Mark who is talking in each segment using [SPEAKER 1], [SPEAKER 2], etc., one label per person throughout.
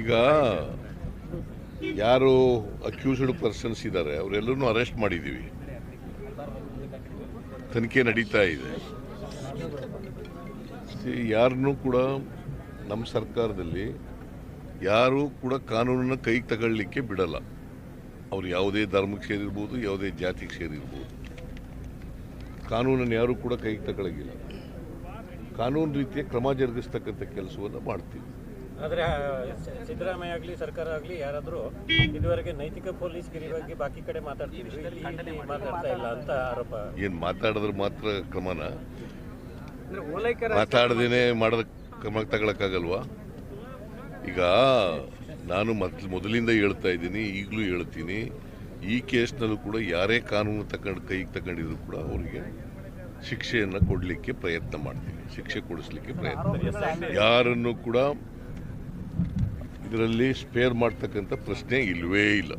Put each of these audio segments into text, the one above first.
[SPEAKER 1] ಈಗ ಯಾರು accused persons ಇದ್ದಾರೆ ಅವರೆಲ್ಲರೂ ಅರೆಸ್ಟ್ ಮಾಡಿದ್ದೀವಿ. ತನಿಖೆ ನಡೀತಾ ಇದೆ. ಯಾರನ್ನೂ ಕೂಡ ನಮ್ಮ ಸರ್ಕಾರದಲ್ಲಿ ಯಾರೂ ಕೂಡ ಕಾನೂನನ್ನ ಕೈಗೆ ತಗೊಳ್ಳಿಕ್ಕೆ ಬಿಡಲ್ಲ. ಅವ್ರು ಯಾವುದೇ ಧರ್ಮಕ್ಕೆ ಸೇರಿರ್ಬೋದು, ಯಾವುದೇ ಜಾತಿಗೆ ಸೇರಿರ್ಬೋದು. ಕಾನೂನನ್ನು ಯಾರೂ ಕೂಡ ಕೈಗೆ ತಗೊಳಗಿಲ್ಲ. ಕಾನೂನು ರೀತಿಯ ಕ್ರಮ ಜರುಗಿಸ್ತಕ್ಕಂಥ ಕೆಲಸವನ್ನು ಮಾಡ್ತೀವಿ.
[SPEAKER 2] ಆದರೆ ಸಿದ್ದರಾಮಯ್ಯ ಆಗಲಿ ಸರ್ಕಾರ ಆಗಲಿ ಯಾರಾದರೂ ಇದುವರೆಗೆ ನೈತಿಕ ಪೊಲೀಸ್ ಗಿರಿ ಬಗ್ಗೆ ಬಾಕಿ ಕಡೆ ಮಾತಾಡ್ತೀವಿ ಮಾತಾಡ್ತಾ ಇಲ್ಲ ಅಂತ ಆರೋಪ.
[SPEAKER 1] ಏನು ಮಾತಾಡಿದ್ರೆ ಮಾತ್ರ ಕ್ರಮನ? ಮಾತಾಡದೇನೆ ಮಾಡೋದ ಕ್ರಮ ತಗೊಳಕ್ಕಾಗಲ್ವಾ? ಈಗ ನಾನು ಮೊದ್ಲು ಮೊದಲಿಂದ ಹೇಳ್ತಾ ಇದ್ದೀನಿ ಈಗಲೂ ಹೇಳ್ತೀನಿ. ಈ ಕೇಸ್ನಲ್ಲೂ ಕೂಡ ಯಾರೇ ಕಾನೂನು ತಗೊಂಡು ಕೈಗೆ ತಗೊಂಡಿದ್ರು ಕೂಡ ಅವರಿಗೆ ಶಿಕ್ಷೆಯನ್ನು ಕೊಡಲಿಕ್ಕೆ ಪ್ರಯತ್ನ ಮಾಡ್ತೀವಿ ಶಿಕ್ಷೆ ಕೊಡಿಸ್ಲಿಕ್ಕೆ ಪ್ರಯತ್ನ ಯಾರನ್ನು ಕೂಡ ಇದರಲ್ಲಿ ಸ್ಪೇರ್ ಮಾಡ್ತಕ್ಕಂಥ ಪ್ರಶ್ನೆ ಇಲ್ಲವೇ ಇಲ್ಲ.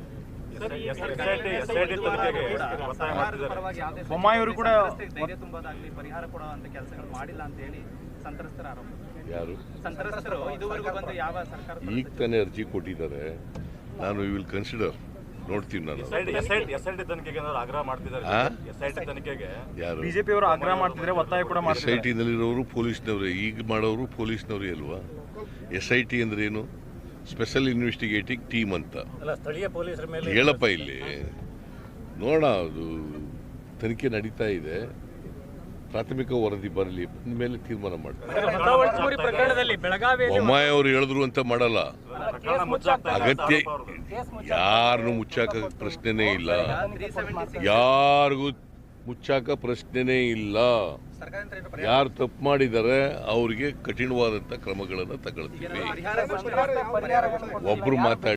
[SPEAKER 3] ಬೊಮ್ಮಾಯಿಯವರು ಕೂಡ
[SPEAKER 4] ಧೈರ್ಯ ತುಂಬೋದಾಗ್ಲಿ ಪರಿಹಾರ ಕೊಡುವಂತ ಕೆಲಸಗಳು ಮಾಡಿಲ್ಲ ಅಂತ ಹೇಳಿ ಸಂತ್ರಸ್ತರ ಆರೋಪ.
[SPEAKER 1] ಯಾರು?
[SPEAKER 4] ಸಂತ್ರಸ್ತರು ಇದುವರೆಗೂ ಬಂದು ಯಾವ ಸರ್ಕಾರ
[SPEAKER 1] ಈಗ ತಾನೇ ಅರ್ಜಿ ಕೊಟ್ಟಿದ್ದಾರೆ. ನಾನು ವಿಲ್ ಕನ್ಸಿಡರ್ ನೋಡ್ತೀನಿ ನಾನು.
[SPEAKER 5] ಆಗ್ರಹ ಮಾಡ್ತಿದ್ದಾರೆ
[SPEAKER 3] ಬಿಜೆಪಿ ಅವರು ಆಗ್ರಹ ಮಾಡ್ತಿದ್ರೆ ಒತ್ತಾಯ ಕೂಡ
[SPEAKER 1] ಎಸ್ ಐ
[SPEAKER 3] ಟಿ
[SPEAKER 1] ಟಿನಲ್ಲಿರೋರು ಪೊಲೀಸ್ನವರೇ ಈಗ ಮಾಡೋರು ಪೊಲೀಸ್ನವರೇ ಅಲ್ವಾ? ಎಸ್ ಐ ಟಿ ಅಂದ್ರೆ ಏನು? ಸ್ಪೆಷಲ್ ಇನ್ವೆಸ್ಟಿಗೇಟಿಂಗ್ ಟೀಮ್ ಅಂತ. ಹೇಳಪ್ಪ ಇಲ್ಲಿ. ನೋಡ ಅದು ತನಿಖೆ ನಡೀತಾ ಇದೆ. ಪ್ರಾಥಮಿಕ ವರದಿ ಬರಲಿ ಬಂದ ಮೇಲೆ ತೀರ್ಮಾನ ಮಾಡ್ತಾರೆ. ಬೊಮ್ಮಾಯಿ ಅವರು ಹೇಳಿದ್ರು ಅಂತ ಮಾಡಲ್ಲ. ಅಗತ್ಯ ಯಾರನ್ನು ಮುಚ್ಚಾಕ ಪ್ರಶ್ನೆನೇ ಇಲ್ಲ. ಯಾರಿಗೂ ಮುಚ್ಚಾಕ ಪ್ರಶ್ನೆನೇ ಇಲ್ಲ. ಯಾರು ತಪ್ಪು ಮಾಡಿದ್ದಾರೆ ಅವರಿಗೆ ಕಠಿಣವಾದಂತ ಕ್ರಮಗಳನ್ನು ತಗೊಳ್ತೀವಿ. ಒಬ್ರು ಮಾತಾಡಿ